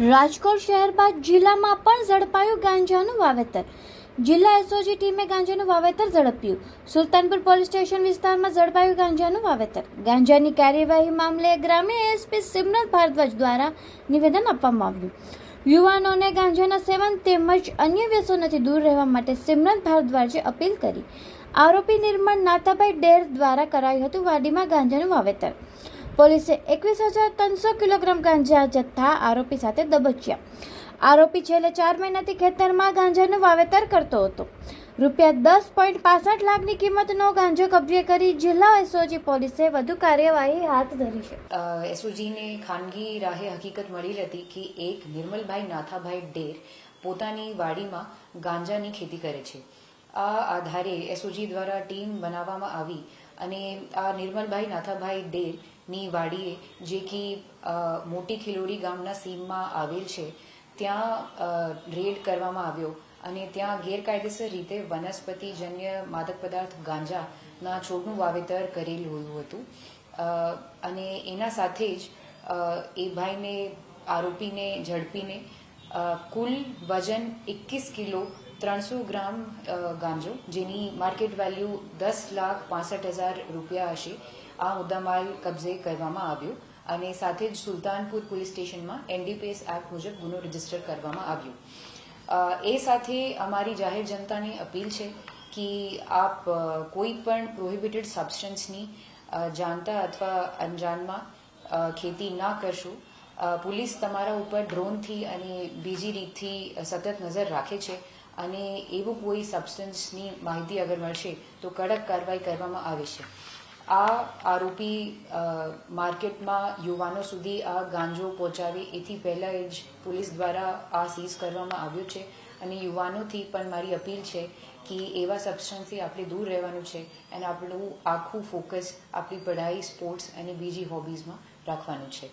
રાજકોટ શહેર બાદ જિલ્લામાં પણ ઝડપાયું ગાંજાનું વાવેતર. જિલ્લા એસઓજી ટીમે ગાંજાનું વાવેતર ઝડપ્યું. સુલતાનપુર પોલીસ સ્ટેશન વિસ્તારમાં ઝડપાયું ગાંજાનું વાવેતર. ગાંજાની કાર્યવાહી મામલે ગ્રામ્ય એસપી સિમરન ભારદ્વાજ દ્વારા નિવેદન આપવામાં આવ્યું. યુવાનોને ગાંજાના સેવન તેમજ અન્ય વ્યસનોથી દૂર રહેવા માટે સિમરન ભારદ્વાજે અપીલ કરી. આરોપી નિર્મળ નાતાભાઈ ડેર દ્વારા કરાયું હતું વાડીમાં ગાંજાનું વાવેતર. પોલીસે એકવીસ હજાર ત્રણસો કિલોગ્રામ ગાંજા જથ્થા આરોપી સાથે દબચ્યા. આરોપી છેલ્લે ચાર મહિનાથી ખેતરમાં ગાંજાનું વાવેતર કરતો હતો. રૂપિયા દસ પોઈન્ટ પાસઠ લાખની કિંમતનો ગાંજો કબજે કરી જિલ્લા એસઓજી પોલીસે વધુ કાર્યવાહી હાથ ધરી છે. એસઓજીને ખાનગી રાહે હકીકત મળી હતી કે એક નિર્મલભાઈ નાથાભાઈ ડેર પોતાની વાડીમાં ગાંજાની ખેતી કરે છે. આ આધારે એસઓજી દ્વારા ટીમ બનાવવામાં આવી અને આ નિર્મલભાઈ નાથાભાઈ ડેરની વાડીએ જે કે મોટી ખિલોડી ગામના સીમમાં આવેલ છે, ત્યાં રેડ કરવામાં આવ્યો અને ત્યાં ગેરકાયદેસર રીતે વનસ્પતિજન્ય માદક પદાર્થ ગાંજાના છોડનું વાવેતર કરેલું હતું. અને એના સાથે જ એ ભાઈને આરોપીને, ઝડપીને કુલ વજન એકવીસ કિલો ત્રણસો ગ્રામ ગાંજો, જેની માર્કેટ વેલ્યુ દસ લાખ પાસઠ હજાર રૂપિયા હશે. આ મુદ્દામાલ કબજે કરવામાં આવ્યો અને સાથે જ સુલતાનપુર પોલીસ સ્ટેશનમાં એનડીપીએસ એક્ટ મુજબ ગુનો રજિસ્ટર કરવામાં આવ્યો. એ સાથે અમારી જાહેર જનતાને અપીલ છે કે આપ કોઈ પણ પ્રોહિબિટેડ સબસ્ટન્સની જાણતા અથવા અંજાનમાં ખેતી ના કરશો. પોલીસ તમારા ઉપર ડ્રોનથી અને બીજી રીતથી સતત નજર રાખે છે. અને એવું કોઈ સબસ્ટન્સની માહિતી અગર મળશે, તો કડક કાર્યવાહી કરવામાં આવે છે. આ આરોપી માર્કેટમાં યુવાનો સુધી આ ગાંજો પહોંચાવે, એથી પહેલાં જ પોલીસ દ્વારા આ સીઝ કરવામાં આવ્યું છે. અને યુવાનોથી પણ મારી અપીલ છે કે એવા સબસ્ટન્સથી આપણે દૂર રહેવાનું છે અને આપણું આખું ફોકસ આપણી પઢાઈ સ્પોર્ટ્સ અને બીજી હોબીઝમાં રાખવાનું છે.